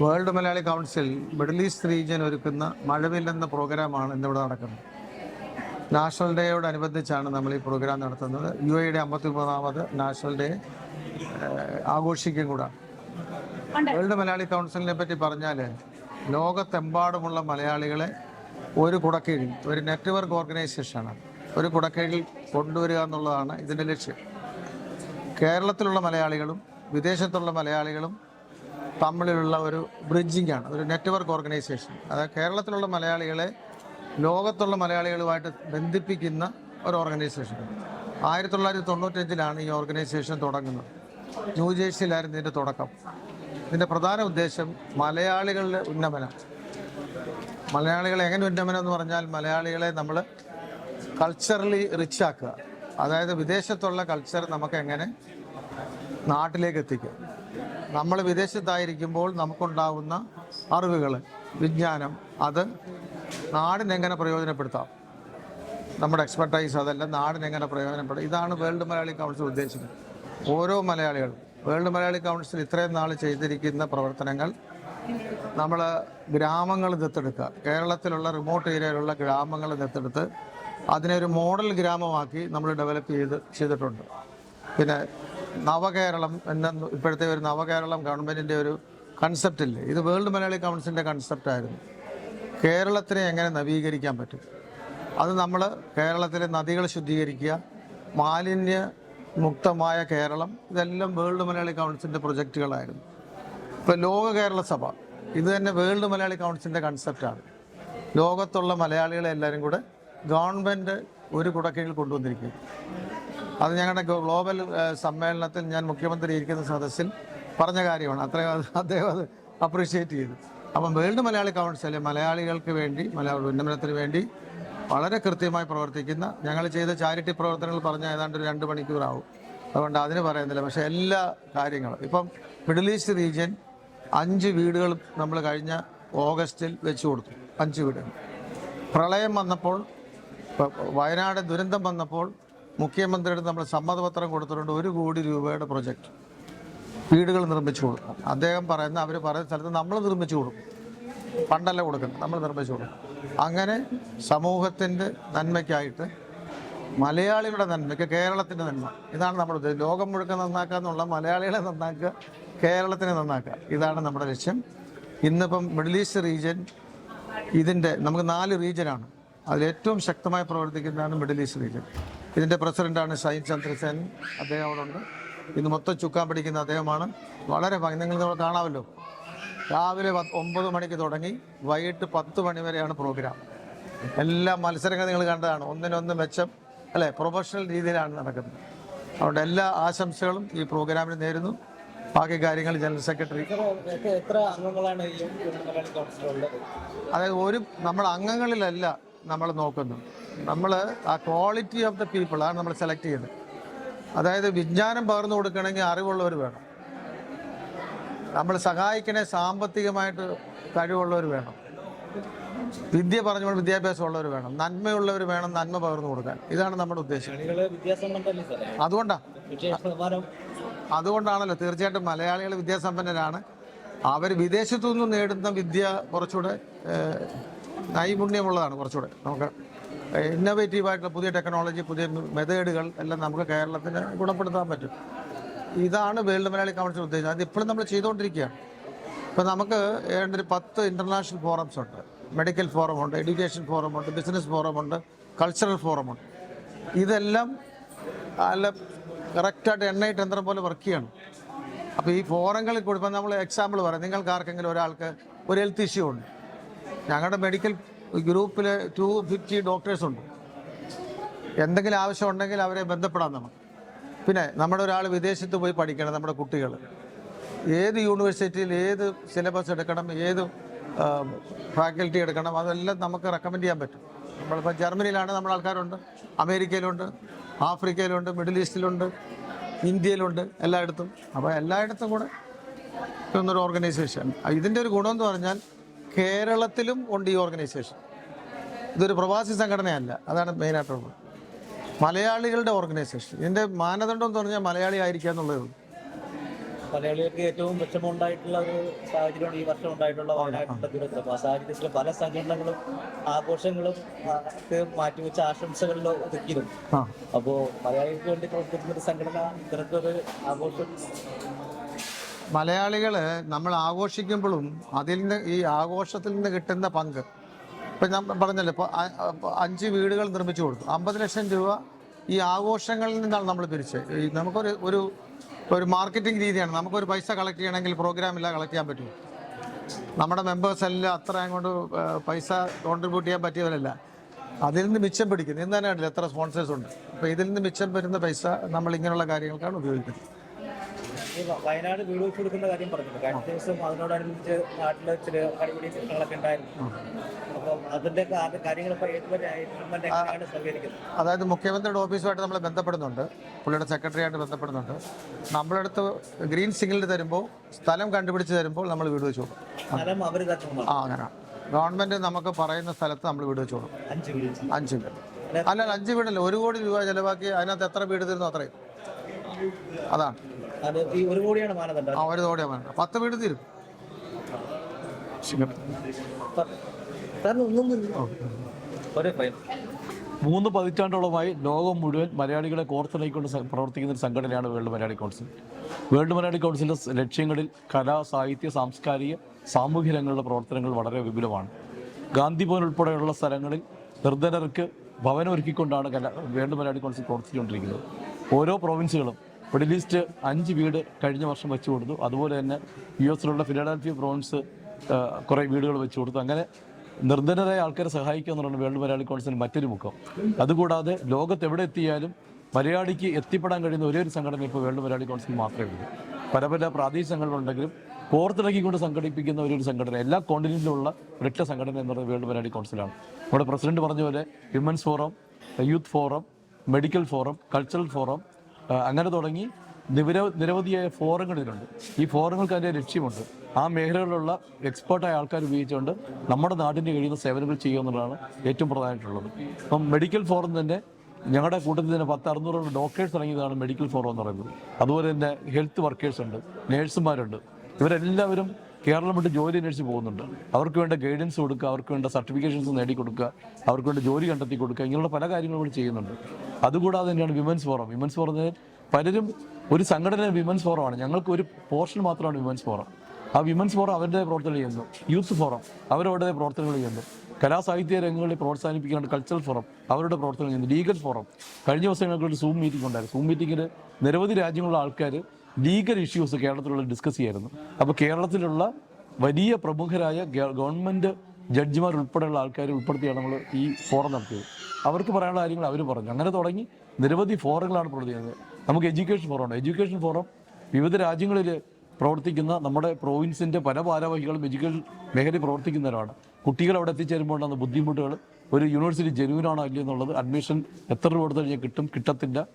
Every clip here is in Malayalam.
World Malayali council middle east region ഒരുക്കുന്ന മഴവില്ലെന്ന പ്രോഗ്രാമാണ് ഇന്നിവിടെ നടക്കുന്നത്. നാഷണൽ ഡേയോടനുബന്ധിച്ചാണ് നമ്മൾ ഈ പ്രോഗ്രാം നടത്തുന്നത്. യു എയുടെ അമ്പത്തി മൂന്നാമത് നാഷണൽ ഡേ ആഘോഷിക്കും കൂടെ. വേൾഡ് മലയാളി കൗൺസിലിനെ പറ്റി പറഞ്ഞാൽ ലോകത്തെമ്പാടുമുള്ള മലയാളികളെ ഒരു കുടക്കീഴിൽ ഒരു നെറ്റ്വർക്ക് ഓർഗനൈസേഷനാണ് ഒരു കുടക്കീഴിൽ കൊണ്ടുവരിക എന്നുള്ളതാണ് ഇതിന്റെ ലക്ഷ്യം. കേരളത്തിലുള്ള മലയാളികളും വിദേശത്തുള്ള മലയാളികളും തമ്മിലുള്ള ഒരു ബ്രിഡ്ജിംഗ് ആണ് ഒരു നെറ്റ്വർക്ക് ഓർഗനൈസേഷൻ അതായത് കേരളത്തിലുള്ള മലയാളികളെ ലോകത്തുള്ള മലയാളികളുമായിട്ട് ബന്ധിപ്പിക്കുന്ന ഒരു ഓർഗനൈസേഷൻ ആയിരത്തി തൊള്ളായിരത്തി തൊണ്ണൂറ്റഞ്ചിലാണ് ഈ ഓർഗനൈസേഷൻ തുടങ്ങുന്നത്. ന്യൂജേഴ്സിയിലായിരുന്നു ഇതിന്റെ തുടക്കം. ഇതിന്റെ പ്രധാന ഉദ്ദേശം മലയാളികളുടെ ഉന്നമനം. മലയാളികളെ എങ്ങനെ ഉന്നമനം എന്ന് പറഞ്ഞാൽ മലയാളികളെ നമ്മൾ കൾച്ചറലി റിച്ച് ആക്കുക. അതായത് വിദേശത്തുള്ള കൾച്ചർ നമുക്ക് എങ്ങനെ നാട്ടിലേക്ക് എത്തിക്കുക. നമ്മൾ വിദേശത്തായിരിക്കുമ്പോൾ നമുക്കുണ്ടാകുന്ന അറിവുകൾ വിജ്ഞാനം അത് നാടിനെങ്ങനെ പ്രയോജനപ്പെടുത്താം? നമ്മുടെ എക്സ്പെർട്ടൈസ് അതെല്ലാം നാടിനെങ്ങനെ പ്രയോജനപ്പെടും ഇതാണ് വേൾഡ് മലയാളി കൗൺസിൽ ഉദ്ദേശിക്കുന്നത്. ഓരോ മലയാളികളും വേൾഡ് മലയാളി കൗൺസിൽ ഇത്രയും നാൾ ചെയ്തിരിക്കുന്ന പ്രവർത്തനങ്ങൾ നമ്മൾ ഗ്രാമങ്ങൾ ദത്തെടുക്കുക. കേരളത്തിലുള്ള റിമോട്ട് ഏരിയയിലുള്ള ഗ്രാമങ്ങൾ ദത്തെടുത്ത് അതിനെ ഒരു മോഡൽ ഗ്രാമമാക്കി നമ്മൾ ഡെവലപ്പ് ചെയ്ത് ചെയ്തിട്ടുണ്ട്. പിന്നെ നവകേരളം എന്ന ഇപ്പോഴത്തെ ഒരു നവകേരളം ഗവൺമെന്റിന്റെ ഒരു കൺസെപ്റ്റ് ഇല്ലേ? ഇത് വേൾഡ് മലയാളി കൗൺസിലിന്റെ കൺസെപ്റ്റായിരുന്നു കേരളത്തിനെ എങ്ങനെ നവീകരിക്കാൻ പറ്റും? അത് നമ്മൾ കേരളത്തിലെ നദികൾ ശുദ്ധീകരിക്കുക മാലിന്യ മുക്തമായ കേരളം ഇതെല്ലാം വേൾഡ് മലയാളി കൗൺസിലിന്റെ പ്രൊജക്റ്റുകളായിരുന്നു ഇപ്പോൾ ലോക കേരള സഭ ഇത് തന്നെ വേൾഡ് മലയാളി കൗൺസിലിന്റെ കൺസെപ്റ്റാണ് ലോകത്തുള്ള മലയാളികളെ എല്ലാവരും കൂടെ ഗവൺമെന്റ് ഒരു കുടക്കീഴിൽ കൊണ്ടുവന്നിരിക്കും അത് ഞങ്ങളുടെ ഗ്ലോബൽ സമ്മേളനത്തിൽ ഞാൻ മുഖ്യമന്ത്രി ഇരിക്കുന്ന സദസ്സിൽ പറഞ്ഞ കാര്യമാണ്. അത്രയും അത് അദ്ദേഹം അത് അപ്രീഷിയേറ്റ് ചെയ്തു. അപ്പം വേൾഡ് മലയാളി കൗൺസിൽ മലയാളികൾക്ക് വേണ്ടി മലയാള ഉന്നമനത്തിന് വേണ്ടി വളരെ കൃത്യമായി പ്രവർത്തിക്കുന്ന ഞങ്ങൾ ചെയ്ത ചാരിറ്റി പ്രവർത്തനങ്ങൾ പറഞ്ഞ ഏതാണ്ട് ഒരു രണ്ട് മണിക്കൂറാവും. അതുകൊണ്ട് അതിന് പറയുന്നില്ല. പക്ഷേ എല്ലാ കാര്യങ്ങളും. ഇപ്പം മിഡിൽ ഈസ്റ്റ് റീജിയൻ അഞ്ച് വീടുകൾ നമ്മൾ കഴിഞ്ഞ ഓഗസ്റ്റിൽ വെച്ചു കൊടുത്തു. അഞ്ച് വീടുകൾ. പ്രളയം വന്നപ്പോൾ വയനാട് ദുരന്തം വന്നപ്പോൾ മുഖ്യമന്ത്രിയുടെ നമ്മൾ സമ്മതപത്രം കൊടുത്തിട്ടുണ്ട് ഒരു കോടി രൂപയുടെ പ്രൊജക്റ്റ് വീടുകൾ നിർമ്മിച്ചു കൊടുക്കും. അദ്ദേഹം പറയുന്ന അവർ പറയുന്ന സ്ഥലത്ത് നമ്മൾ നിർമ്മിച്ചു കൊടുക്കും. പണ്ടല്ല കൊടുക്കുന്നത് നമ്മൾ നിർമ്മിച്ചു കൊടുക്കും. അങ്ങനെ സമൂഹത്തിന്റെ നന്മയ്ക്കായിട്ട് മലയാളികളുടെ നന്മയ്ക്ക് കേരളത്തിന്റെ നന്മ. ഇതാണ് നമ്മുടെ ഉദ്ദേശം. ലോകം മുഴുവൻ നന്നാക്കുക എന്നുള്ള മലയാളികളെ നന്നാക്കുക കേരളത്തിനെ നന്നാക്കുക. ഇതാണ് നമ്മുടെ ലക്ഷ്യം. ഇന്നിപ്പം മിഡിൽ ഈസ്റ്റ് റീജിയൻ ഇതിന്റെ നമുക്ക് നാല് റീജിയനാണ്. അതിൽ ഏറ്റവും ശക്തമായി പ്രവർത്തിക്കുന്നതാണ് മിഡിൽ ഈസ്റ്റ് റീജിയൻ. ഇതിന്റെ പ്രസിഡന്റാണ് ഷൈൻ ചന്ദ്രസേൻ. അദ്ദേഹം അവിടെ ഉണ്ട്. ഇന്ന് മൊത്തം ചുക്കാൻ പിടിക്കുന്ന അദ്ദേഹമാണ്. വളരെ ഭംഗി. നിങ്ങൾ നമ്മൾ കാണാമല്ലോ. രാവിലെ ഒമ്പത് മണിക്ക് തുടങ്ങി വൈകിട്ട് പത്ത് മണി വരെയാണ് പ്രോഗ്രാം. എല്ലാ മത്സരങ്ങളും നിങ്ങൾ കണ്ടതാണ്. ഒന്നിനൊന്ന് മെച്ചം അല്ലെ പ്രൊഫഷണൽ രീതിയിലാണ് നടക്കുന്നത്. അതുകൊണ്ട് എല്ലാ ആശംസകളും ഈ പ്രോഗ്രാമിന് നേരുന്നു. ബാക്കി കാര്യങ്ങൾ ജനറൽ സെക്രട്ടറി അതായത് ഒരു നമ്മൾ അംഗങ്ങളിലല്ല നമ്മൾ നോക്കുന്നു. നമ്മൾ ആ ക്വാളിറ്റി ഓഫ് ദ പീപ്പിൾ ആണ് നമ്മൾ സെലക്ട് ചെയ്യുന്നത് അതായത് വിജ്ഞാനം പകർന്നു കൊടുക്കണമെങ്കിൽ അറിവുള്ളവർ വേണം. നമ്മൾ സഹായിക്കണേ സാമ്പത്തികമായിട്ട് കഴിവുള്ളവർ വേണം. വിദ്യ പറഞ്ഞുകൊണ്ട് വിദ്യാഭ്യാസം ഉള്ളവർ വേണം. നന്മയുള്ളവർ വേണം നന്മ പകർന്നു കൊടുക്കാൻ. ഇതാണ് നമ്മുടെ ഉദ്ദേശം. അതുകൊണ്ടാണ് അതുകൊണ്ടാണല്ലോ തീർച്ചയായിട്ടും മലയാളികൾ വിദ്യാസമ്പന്നരാണ്. അവർ വിദേശത്തു നിന്ന് നേടുന്ന വിദ്യ കുറച്ചുകൂടെ നൈപുണ്യമുള്ളതാണ് കുറച്ചുകൂടെ. നമുക്ക് ഇന്നോവേറ്റീവായിട്ടുള്ള പുതിയ ടെക്നോളജി പുതിയ മെത്തേഡുകൾ എല്ലാം നമുക്ക് കേരളത്തിന് ഗുണപ്പെടുത്താൻ പറ്റും. ഇതാണ് വേൾഡ് മലയാളി കൗൺസിൽ ഉദ്ദേശിച്ചത്. അത് ഇപ്പോഴും നമ്മൾ ചെയ്തുകൊണ്ടിരിക്കുകയാണ്. ഇപ്പം നമുക്ക് ഏതാണ്ട് ഒരു പത്ത് ഇന്റർനാഷണൽ ഫോറംസ് ഉണ്ട്. മെഡിക്കൽ ഫോറമുണ്ട് എഡ്യൂക്കേഷൻ ഫോറമുണ്ട് ബിസിനസ് ഫോറമുണ്ട് കൾച്ചറൽ ഫോറമുണ്ട് ഇതെല്ലാം അല്ല കറക്റ്റായിട്ട് എണ്ണയിട്ട് യന്ത്രം പോലെ വർക്ക് ചെയ്യണം. അപ്പോൾ ഈ ഫോറങ്ങളിൽ കൂടി ഇപ്പം നമ്മൾ എക്സാമ്പിൾ പറയാം. നിങ്ങൾക്ക് ആർക്കെങ്കിലും ഒരാൾക്ക് ഒരു ഹെൽത്ത് ഇഷ്യൂ ഉണ്ട്. ഞങ്ങളുടെ മെഡിക്കൽ ഗ്രൂപ്പിൽ ടു ഫിഫ്റ്റി ഡോക്ടേഴ്സ് ഉണ്ട്. എന്തെങ്കിലും ആവശ്യം ഉണ്ടെങ്കിൽ അവരെ ബന്ധപ്പെടാം നമുക്ക്. പിന്നെ നമ്മുടെ ഒരാൾ വിദേശത്ത് പോയി പഠിക്കണം നമ്മുടെ കുട്ടികൾ. ഏത് യൂണിവേഴ്സിറ്റിയിൽ ഏത് സിലബസ് എടുക്കണം ഏത് ഫാക്കൽറ്റി എടുക്കണം അതെല്ലാം നമുക്ക് റെക്കമെൻഡ് ചെയ്യാൻ പറ്റും. നമ്മളിപ്പോൾ ജർമ്മനിയിലാണ് നമ്മുടെ ആൾക്കാരുണ്ട് അമേരിക്കയിലുണ്ട് ആഫ്രിക്കയിലുണ്ട് മിഡിൽ ഈസ്റ്റിലുണ്ട് ഇന്ത്യയിലുണ്ട് എല്ലായിടത്തും. അപ്പോൾ എല്ലായിടത്തും കൂടെ ഒരു ഓർഗനൈസേഷൻ ഇതിന്റെ ഒരു ഗുണമെന്ന് പറഞ്ഞാൽ കേരളത്തിലും ഉണ്ട് ഈ ഓർഗനൈസേഷൻ ഇതൊരു പ്രവാസി സംഘടനയല്ല. അതാണ് മെയിനായിട്ടുള്ളത് മലയാളികളുടെ ഓർഗനൈസേഷൻ ഇതിന്റെ മാനദണ്ഡം എന്ന് പറഞ്ഞാൽ മലയാളി ആയിരിക്കുക എന്നുള്ളതേ ഉള്ളൂ. മലയാളികൾക്ക് ഏറ്റവും വിഷമമുണ്ടായിട്ടുള്ള ഒരു സാഹചര്യമാണ് ഈ വർഷം ഉണ്ടായിട്ടുള്ള വയനാട്ടിലെ ദുരന്തം. ആ സാഹചര്യത്തിൽ പല സംഘടനകളും ആഘോഷങ്ങളും മാറ്റിവെച്ച ആശംസകളിലോ ഒതുക്കിയിരുന്നു. അപ്പോൾ അപ്പോ മലയാളികൾക്ക് വേണ്ടി പ്രവർത്തിക്കുന്ന ഒരു സംഘടന ഇത്തരത്തിലൊരു ആഘോഷം മലയാളികൾ നമ്മൾ ആഘോഷിക്കുമ്പോഴും അതിൽ നിന്ന് ഈ ആഘോഷത്തിൽ നിന്ന് കിട്ടുന്ന പങ്ക്. ഇപ്പം ഞാൻ പറഞ്ഞല്ലോ ഇപ്പോൾ അഞ്ച് വീടുകൾ നിർമ്മിച്ചു കൊടുത്തു. അമ്പത് ലക്ഷം രൂപ ഈ ആഘോഷങ്ങളിൽ നിന്നാണ് നമ്മൾ പിരിച്ചത്. ഈ നമുക്കൊരു ഒരു ഒരു മാർക്കറ്റിംഗ് രീതിയാണ്. നമുക്കൊരു പൈസ കളക്ട് ചെയ്യണമെങ്കിൽ പ്രോഗ്രാമില്ല കളക്ട് ചെയ്യാൻ പറ്റും. നമ്മുടെ മെമ്പേഴ്സ് എല്ലാം അത്ര അങ്ങോട്ട് പൈസ കോൺട്രിബ്യൂട്ട് ചെയ്യാൻ പറ്റിയവരല്ല. അതിൽ നിന്ന് മിച്ചം പിടിക്കുന്നു. ഇന്ന് തന്നെ എത്ര സ്പോൺസേഴ്സ് ഉണ്ട്. അപ്പോൾ ഇതിൽ നിന്ന് മിച്ചം വരുന്ന പൈസ നമ്മൾ ഇങ്ങനെയുള്ള കാര്യങ്ങൾക്കാണ് ഉപയോഗിക്കുന്നത്. ഈ വയനാട് വീട് വെച്ച് കൊടുക്കുന്ന കാര്യം പറഞ്ഞിട്ടുണ്ട് കഴിഞ്ഞ ദിവസം അതിനോടനുബന്ധിച്ച് നാട്ടിലെ ചില അടിപൊളി ചിത്രങ്ങളൊക്കെ ഉണ്ടായിരുന്നു. അപ്പം അതിന്റെ കാര്യങ്ങൾ അതായത് മുഖ്യമന്ത്രിയുടെ ഓഫീസുമായിട്ട് നമ്മൾ ബന്ധപ്പെടുന്നുണ്ട്. പുള്ളിയുടെ സെക്രട്ടറി ആയിട്ട് ബന്ധപ്പെടുന്നുണ്ട്. നമ്മളടുത്ത് ഗ്രീൻ സിഗ്നൽ തരുമ്പോൾ സ്ഥലം കണ്ടുപിടിച്ച് തരുമ്പോൾ നമ്മൾ വീട് വെച്ച് കൊടുക്കും. ആ അങ്ങനെ. ഗവൺമെന്റ് നമുക്ക് പറയുന്ന സ്ഥലത്ത് നമ്മൾ വീട് വെച്ച് കൊടുക്കും. അഞ്ച് വീട് അല്ല, അഞ്ച് വീടല്ല. ഒരു കോടി രൂപ ചിലവാക്കി അതിനകത്ത് എത്ര വീട് തരുന്നു അത്രയും. അതാണ്. അത് ഈ ഒരു കോടിയാണ് മാനദണ്ഡം. ആ ഒരു കോടിയാണ് വേണ്ട പത്ത് വീട് തീരും. ഒരേ ഫൈൻ മൂന്ന് പതിറ്റാണ്ടോളമായി ലോകം മുഴുവൻ മലയാളികളെ കോർത്തിണയിക്കൊണ്ട് പ്രവർത്തിക്കുന്ന ഒരു സംഘടനയാണ് world Malayali council. World Malayali കൗൺസിലിന്റെ ലക്ഷ്യങ്ങളിൽ കലാ സാഹിത്യ സാംസ്കാരിക സാമൂഹ്യ രംഗങ്ങളുടെ പ്രവർത്തനങ്ങൾ വളരെ വിപുലമാണ്. ഗാന്ധി ഭവൻ ഉൾപ്പെടെയുള്ള സ്ഥലങ്ങളിൽ നിർധനർക്ക് ഭവനം ഒരുക്കിക്കൊണ്ടാണ് കല വേൾഡ് മലയാളി കൗൺസിൽ പ്രവർത്തിച്ചുകൊണ്ടിരിക്കുന്നത്. ഓരോ പ്രൊവിൻസുകളും മിഡിൽ അഞ്ച് വീട് കഴിഞ്ഞ വർഷം വെച്ചു കൊടുത്തു. അതുപോലെ തന്നെ യു എസിലുള്ള ഫിലാഡൽഫിയ ബ്രോൺസ് കുറേ വീടുകൾ വെച്ചു കൊടുത്തു. അങ്ങനെ നിർധനരായ ആൾക്കാരെ സഹായിക്കുക എന്നുള്ളതാണ് വേൾഡ് മലയാളി കൗൺസിൽ മറ്റൊരു മുഖം. അതുകൂടാതെ ലോകത്ത് എവിടെ എത്തിയാലും മലയാളിക്ക് എത്തിപ്പെടാൻ കഴിയുന്ന ഒരേ ഒരു സംഘടന ഇപ്പോൾ വേൾഡ് മലയാളി കൗൺസിൽ മാത്രമേ ഉള്ളൂ. പല പല പ്രാദേശിക സംഘടനകളുണ്ടെങ്കിലും കോർത്തിണക്കിക്കൊണ്ട് സംഘടിപ്പിക്കുന്ന ഒരു സംഘടന എല്ലാ കോണ്ടിനെന്റിലുള്ള ഒരൊറ്റ സംഘടന എന്ന് പറയുന്നത് വേൾഡ് മലയാളി കൗൺസിലാണ്. നമ്മുടെ പ്രസിഡന്റ് പറഞ്ഞ പോലെ women's forum youth forum medical forum cultural forum അങ്ങനെ തുടങ്ങി നിരവ നിരവധിയായ ഫോറങ്ങൾ ഇതിലുണ്ട് ഈ ഫോറങ്ങൾക്ക് അതിന്റെ ലക്ഷ്യമുണ്ട്. ആ മേഖലകളിലുള്ള എക്സ്പേർട്ടായ ആൾക്കാർ ഉപയോഗിച്ചുകൊണ്ട് നമ്മുടെ നാടിന് കഴിയുന്ന സേവനങ്ങൾ ചെയ്യുക എന്നുള്ളതാണ് ഏറ്റവും പ്രധാനമായിട്ടുള്ളത്. അപ്പം മെഡിക്കൽ ഫോറം തന്നെ ഞങ്ങളുടെ കൂട്ടത്തിൽ തന്നെ പത്ത് അറുന്നൂറോളം ഡോക്ടേഴ്സ് ഇറങ്ങിയതാണ് മെഡിക്കൽ ഫോറം എന്ന് പറയുന്നത്. അതുപോലെ തന്നെ ഹെൽത്ത് വർക്കേഴ്സ് ഉണ്ട് നേഴ്സുമാരുണ്ട്. ഇവരെല്ലാവരും കേരളം വിട്ട് ജോലി അന്വേഷിച്ച് പോകുന്നുണ്ട്. അവർക്ക് വേണ്ട ഗൈഡൻസ് കൊടുക്കുക അവർക്ക് വേണ്ട സർട്ടിഫിക്കേഷൻസ് നേടിക്കൊടുക്കുക അവർക്ക് വേണ്ട ജോലി കണ്ടെത്തി കൊടുക്കുക ഇങ്ങനെയുള്ള പല കാര്യങ്ങളും ഇവിടെ ചെയ്യുന്നുണ്ട്. അതുകൂടാതെ തന്നെയാണ് വിമൻസ് ഫോറം വിമൻസ് ഫോറത്തിന് പലരും ഒരു സംഘടന വിമൻസ് ഫോറമാണ് ഞങ്ങൾക്ക് ഒരു പോർഷൻ മാത്രമാണ് വിമൻസ് ഫോറം ആ വിമൻസ് ഫോറം അവരുടെ പ്രവർത്തനം ചെയ്യുന്നു. യൂത്ത് ഫോറം അവരവരുടെ പ്രവർത്തനങ്ങൾ ചെയ്യുന്നു. കലാസാഹിത്യ രംഗങ്ങളെ പ്രോത്സാഹിപ്പിക്കാണ്ട് കൾച്ചറൽ ഫോറം അവരുടെ പ്രവർത്തനം ചെയ്യുന്നു. ലീഗൽ ഫോറം കഴിഞ്ഞ ദിവസം ഞങ്ങൾക്ക് സൂം മീറ്റിംഗ് ഉണ്ടായിരുന്നു. സൂം മീറ്റിങ്ങിൽ നിരവധി രാജ്യങ്ങളിലുള്ള ആൾക്കാർ ലീഗൽ ഇഷ്യൂസ് കേരളത്തിലുള്ള ഡിസ്കസ് ചെയ്യായിരുന്നു. അപ്പോൾ കേരളത്തിലുള്ള വലിയ പ്രമുഖരായ ഗവൺമെന്റ് ജഡ്ജിമാർ ഉൾപ്പെടെയുള്ള ആൾക്കാരെ ഉൾപ്പെടുത്തിയാണ് നമ്മൾ ഈ ഫോറം നടത്തിയത്. അവർക്ക് പറയാനുള്ള കാര്യങ്ങൾ അവർ പറഞ്ഞു. അങ്ങനെ തുടങ്ങി നിരവധി ഫോറങ്ങളാണ് പ്രവർത്തിക്കുന്നത് നമുക്ക് എഡ്യൂക്കേഷൻ ഫോറം ഉണ്ട് എഡ്യൂക്കേഷൻ ഫോറം വിവിധ രാജ്യങ്ങളിൽ പ്രവർത്തിക്കുന്ന നമ്മുടെ പ്രോവിൻസിന്റെ പല ഭാരവാഹികളും എഡ്യൂക്കേഷൻ മേഖലയിൽ പ്രവർത്തിക്കുന്നവരാണ്. കുട്ടികൾ അവിടെ എത്തിച്ചേരുമ്പോൾ ഉണ്ടാകുന്ന ബുദ്ധിമുട്ടുകൾ ഒരു യൂണിവേഴ്സിറ്റി ജനുവിനാണോ ഇല്ലയോ എന്നുള്ളത് അഡ്മിഷൻ എത്ര രൂപ കൊടുത്തു കഴിഞ്ഞാൽ കിട്ടും കിട്ടത്തില്ല.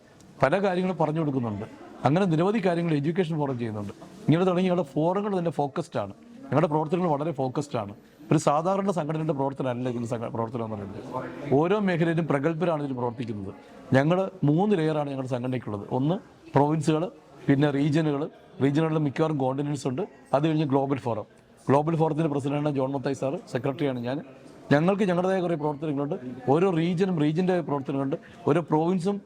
പല കാര്യങ്ങളും പറഞ്ഞു കൊടുക്കുന്നുണ്ട്. അങ്ങനെ നിരവധി കാര്യങ്ങൾ എഡ്യൂക്കേഷൻ ഫോറം ചെയ്യുന്നുണ്ട്. ഇങ്ങനെ തുടങ്ങി ഞങ്ങളുടെ ഫോറങ്ങൾ തന്നെ ഫോക്കസ്ഡ് ആണ്. ഞങ്ങളുടെ പ്രവർത്തനങ്ങൾ വളരെ ഫോക്കസ്ഡ് ആണ്. ഒരു സാധാരണ സംഘടനയുടെ പ്രവർത്തനമല്ല ഇതിൽ പ്രവർത്തനം എന്ന് പറയുന്നത്. ഓരോ മേഖലയിലും പ്രഗത്ഭരാണ് ഇതിൽ പ്രവർത്തിക്കുന്നത്. ഞങ്ങൾ മൂന്ന് ലെയറാണ് ഞങ്ങളുടെ സംഘടനയ്ക്കുള്ളത്. ഒന്ന് പ്രൊവിൻസുകൾ പിന്നെ റീജിയനുകൾ റീജിയനുകളിൽ മിക്കവാറും കോണ്ടിനൻസ് ഉണ്ട്. അത് കഴിഞ്ഞ് ഗ്ലോബൽ ഫോറം ഗ്ലോബൽ ഫോറത്തിന്റെ പ്രസിഡന്റാണ് ജോൺ മത്തായി സാറ്. സെക്രട്ടറിയാണ് ഞാൻ ഞങ്ങൾക്ക് ഞങ്ങളുടേതായ കുറേ പ്രവർത്തനങ്ങളുണ്ട്. ഓരോ റീജിയനും റീജിയന്റെ പ്രവർത്തനങ്ങളുണ്ട്. ഓരോ പ്രോവിൻസും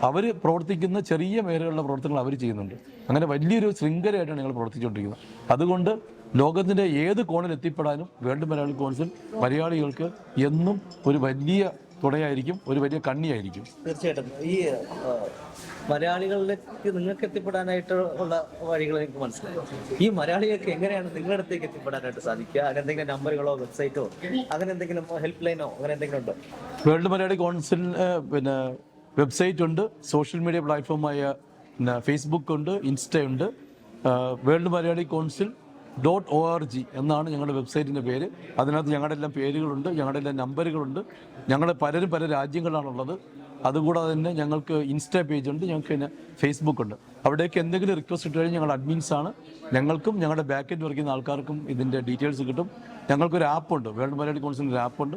അവർ പ്രവർത്തിക്കുന്ന ചെറിയ മേഖലകളിലെ പ്രവർത്തനങ്ങൾ അവർ ചെയ്യുന്നുണ്ട്. അങ്ങനെ വലിയൊരു ശൃംഖലയായിട്ടാണ് ഞങ്ങൾ പ്രവർത്തിച്ചുകൊണ്ടിരിക്കുന്നത്. അതുകൊണ്ട് ലോകത്തിന്റെ ഏത് കോണിൽ എത്തിപ്പെടാനും വേൾഡ് മലയാളി കൗൺസിൽ മലയാളികൾക്ക് എന്നും ഒരു വലിയ തുടയായിരിക്കും ഒരു വലിയ കണ്ണിയായിരിക്കും. തീർച്ചയായിട്ടും. ഈ മലയാളികളിലേക്ക് നിങ്ങൾക്ക് എത്തിപ്പെടാനായിട്ട് ഉള്ള വഴികൾ എനിക്ക് മനസ്സിലായി. ഈ മലയാളികൾക്ക് എങ്ങനെയാണ് നിങ്ങളുടെ അടുത്തേക്ക് എത്തിപ്പെടാനായിട്ട് സാധിക്കുക? അങ്ങനെ എന്തെങ്കിലും നമ്പറുകളോ വെബ്സൈറ്റോ അങ്ങനെ എന്തെങ്കിലും ഹെൽപ്പ് ലൈനോ അങ്ങനെ എന്തെങ്കിലും ഉണ്ടോ? വേൾഡ് മലയാളി കൗൺസിൽ പിന്നെ വെബ്സൈറ്റ് ഉണ്ട് സോഷ്യൽ മീഡിയ പ്ലാറ്റ്ഫോമായ ഫേസ്ബുക്ക് ഉണ്ട് ഇൻസ്റ്റയുണ്ട് world Malayali council dot O R G എന്നാണ് ഞങ്ങളുടെ വെബ്സൈറ്റിന്റെ പേര്. അതിനകത്ത് ഞങ്ങളുടെ എല്ലാം പേരുകളുണ്ട് ഞങ്ങളുടെ എല്ലാം നമ്പറുകളുണ്ട്. ഞങ്ങളുടെ പലരും പല രാജ്യങ്ങളിലാണുള്ളത് അതുകൂടാതെ തന്നെ ഞങ്ങൾക്ക് ഇൻസ്റ്റാ പേജ് ഉണ്ട് ഞങ്ങൾക്ക് പിന്നെ ഫേസ്ബുക്ക് ഉണ്ട്. അവിടേക്ക് എന്തെങ്കിലും റിക്വസ്റ്റ് ഇട്ട് കഴിഞ്ഞാൽ ഞങ്ങൾ അഡ്മിൻസ് ആണ്. ഞങ്ങൾക്കും ഞങ്ങളുടെ ബാക്കറ്റ് വർക്ക് ചെയ്യുന്ന ആൾക്കാർക്കും ഇതിന്റെ ഡീറ്റെയിൽസ് കിട്ടും. ഞങ്ങൾക്കൊരു ആപ്പുണ്ട് വേൾഡ് മലയാളി കൗൺസിലിന്റെ ആപ്പുണ്ട്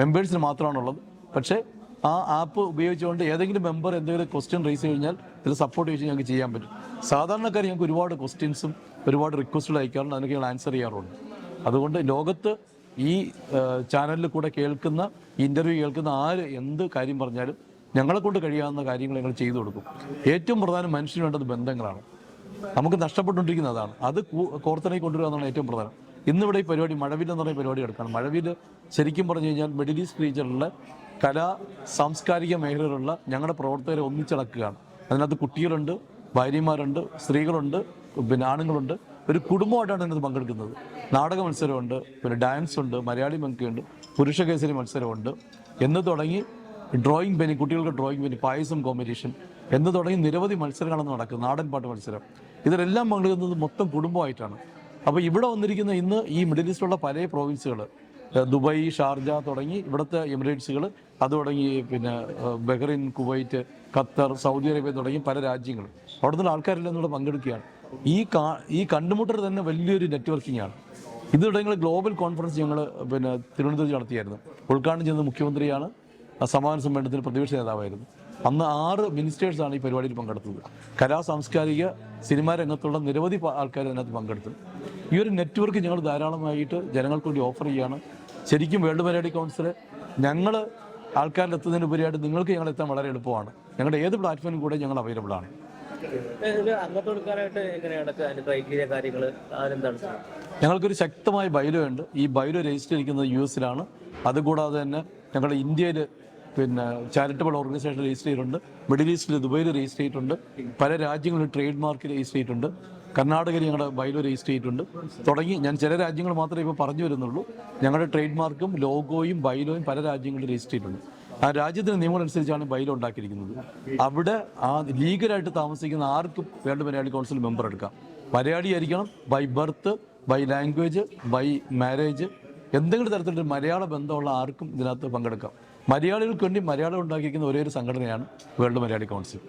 മെമ്പേഴ്സിന് മാത്രമാണുള്ളത്. പക്ഷേ ആ ആപ്പ് ഉപയോഗിച്ചുകൊണ്ട് ഏതെങ്കിലും മെമ്പർ എന്തെങ്കിലും ക്വസ്റ്റ്യൻ റേസ് കഴിഞ്ഞാൽ ഇതിൽ സപ്പോർട്ട് ചോദിച്ച് ഞങ്ങൾക്ക് ചെയ്യാൻ പറ്റും. സാധാരണക്കാർ ഞങ്ങൾക്ക് ഒരുപാട് ക്വസ്റ്റ്യൻസും ഒരുപാട് റിക്വസ്റ്റുകൾ അയക്കാറുണ്ട്. അതിനൊക്കെ ഞങ്ങൾ ആൻസർ ചെയ്യാറുണ്ട്. അതുകൊണ്ട് ലോകത്ത് ഈ ചാനലിൽ കൂടെ കേൾക്കുന്ന ഇന്റർവ്യൂ കേൾക്കുന്ന ആര് എന്ത് കാര്യം പറഞ്ഞാലും ഞങ്ങളെ കൊണ്ട് കഴിയാവുന്ന കാര്യങ്ങൾ ഞങ്ങൾ ചെയ്തു കൊടുക്കും. ഏറ്റവും പ്രധാനം മനുഷ്യന് വേണ്ടത് ബന്ധങ്ങളാണ്. നമുക്ക് നഷ്ടപ്പെട്ടുകൊണ്ടിരിക്കുന്ന അതാണ്. അത് കോർത്തനായി എന്നാണ് ഏറ്റവും പ്രധാനം. ഇന്നിവിടെ ഈ പരിപാടി മഴവിൽ എന്ന് പറയുന്ന പരിപാടി എടുക്കണം മഴവിൽ ശരിക്കും പറഞ്ഞു കഴിഞ്ഞാൽ മിഡിൽ ഈസ്റ്റ് റീജിയനിലെ കലാ സാംസ്കാരിക മേഖലയിലുള്ള ഞങ്ങളുടെ പ്രവർത്തകരെ ഒന്നിച്ചടക്കുകയാണ് അതിനകത്ത് കുട്ടികളുണ്ട് ഭാര്യമാരുണ്ട് സ്ത്രീകളുണ്ട് പിന്നെ ആണുങ്ങളുണ്ട്. ഒരു കുടുംബമായിട്ടാണ് ഇതിനകത്ത് പങ്കെടുക്കുന്നത്. നാടക മത്സരമുണ്ട് പിന്നെ ഡാൻസ് ഉണ്ട് മലയാളി മങ്കയുണ്ട് പുരുഷ കേസരി മത്സരമുണ്ട്. എന്ന് തുടങ്ങി ഡ്രോയിങ് പെനി കുട്ടികൾക്ക് ഡ്രോയിങ് പെനി പായസം കോമ്പറ്റീഷൻ. എന്ന് തുടങ്ങി നിരവധി മത്സരങ്ങളാണ് നടക്കുന്നത് നാടൻ പാട്ട് മത്സരം. ഇതിലെല്ലാം പങ്കെടുക്കുന്നത് മൊത്തം കുടുംബമായിട്ടാണ്. അപ്പോൾ ഇവിടെ വന്നിരിക്കുന്ന ഇന്ന് ഈ മിഡിൽ ഈസ്റ്റിലുള്ള പല പ്രോവിൻസുകൾ ദുബായ് ഷാർജ തുടങ്ങി ഇവിടുത്തെ എമിറേറ്റ്സുകൾ അത് തുടങ്ങി പിന്നെ Bahrain Kuwait Qatar Saudi Arabia തുടങ്ങി പല രാജ്യങ്ങളും. അവിടെ നിന്നുള്ള ആൾക്കാരെല്ലാം കൂടെ പങ്കെടുക്കുകയാണ്. ഈ കാ ഈ കണ്ടുമുട്ടൽ തന്നെ വലിയൊരു നെറ്റ്വർക്കിംഗ് ആണ്. ഇതിവിടെ ഞങ്ങൾ ഗ്ലോബൽ കോൺഫറൻസ് ഞങ്ങൾ പിന്നെ തിരുവനന്തപുരത്ത് നടത്തിയായിരുന്നു. ഉദ്ഘാടനം ചെയ്യുന്നത് മുഖ്യമന്ത്രിയാണ്. സമാന സമ്മേളനത്തിന് പ്രതിപക്ഷ നേതാവായിരുന്നു. അന്ന് ആറ് മിനിസ്റ്റേഴ്സാണ് ഈ പരിപാടിയിൽ പങ്കെടുത്തത്. കലാ സാംസ്കാരിക സിനിമാ രംഗത്തുള്ള നിരവധി ആൾക്കാർ അതിനകത്ത് പങ്കെടുത്തു. ഈ ഒരു നെറ്റ്വർക്ക് ഞങ്ങൾ ധാരാളമായിട്ട് ജനങ്ങൾക്ക് വേണ്ടി ഓഫർ ചെയ്യുകയാണ് ശരിക്കും വേൾഡ് മലയാളി കൗൺസിൽ ഞങ്ങൾ ആൾക്കാരിൽ എത്തുന്നതിന് ഉപരിയായിട്ട് നിങ്ങൾക്ക് ഞങ്ങൾ എത്താൻ വളരെ എളുപ്പമാണ്. ഞങ്ങളുടെ ഏത് പ്ലാറ്റ്ഫോമിൽ കൂടെ ഞങ്ങൾ അവൈലബിൾ ആണ്. ഞങ്ങൾക്കൊരു ശക്തമായ ബൈലോ ഉണ്ട്. ഈ ബൈലോ രജിസ്റ്റർ ചെയ്തിരിക്കുന്നത് യു എസിലാണ്. അതുകൂടാതെ തന്നെ ഞങ്ങളുടെ ഇന്ത്യയിൽ പിന്നെ ചാരിറ്റബിൾ ഓർഗനൈസേഷൻ രജിസ്റ്റർ ചെയ്തിട്ടുണ്ട്. മിഡിൽ ഈസ്റ്റിൽ ദുബൈയിൽ രജിസ്റ്റർ ചെയ്തിട്ടുണ്ട്. പല രാജ്യങ്ങളിൽ ട്രേഡ് മാർക്ക് രജിസ്റ്റർ ചെയ്തിട്ടുണ്ട്. കർണാടകയിൽ ഞങ്ങളുടെ ബൈലോ രജിസ്റ്റർ ചെയ്തിട്ടുണ്ട്. തുടങ്ങി ഞാൻ ചില രാജ്യങ്ങൾ മാത്രമേ ഇപ്പോൾ പറഞ്ഞു വരുന്നുള്ളൂ. ഞങ്ങളുടെ ട്രേഡ് മാർക്കും ലോഗോയും ബൈലോയും പല രാജ്യങ്ങളിൽ രജിസ്റ്റർ ചെയ്തിട്ടുണ്ട്. ആ രാജ്യത്തിന്റെ നിയമം അനുസരിച്ചാണ് ബൈലോ ഉണ്ടാക്കിയിരിക്കുന്നത്. അവിടെ ആ ലീഗലായിട്ട് താമസിക്കുന്ന ആർക്കും വേണ്ട മലയാളി കൗൺസിൽ മെമ്പർ എടുക്കാം. മലയാളി ആയിരിക്കണം by birth by language by marriage എന്തെങ്കിലും തരത്തിലൊരു മലയാള ബന്ധമുള്ള ആർക്കും ഇതിനകത്ത് പങ്കെടുക്കാം. മലയാളികൾക്ക് വേണ്ടി മലയാളം ഉണ്ടാക്കിയിരിക്കുന്ന ഒരേ ഒരു സംഘടനയാണ് വേൾഡ് മലയാളി കൗൺസിൽ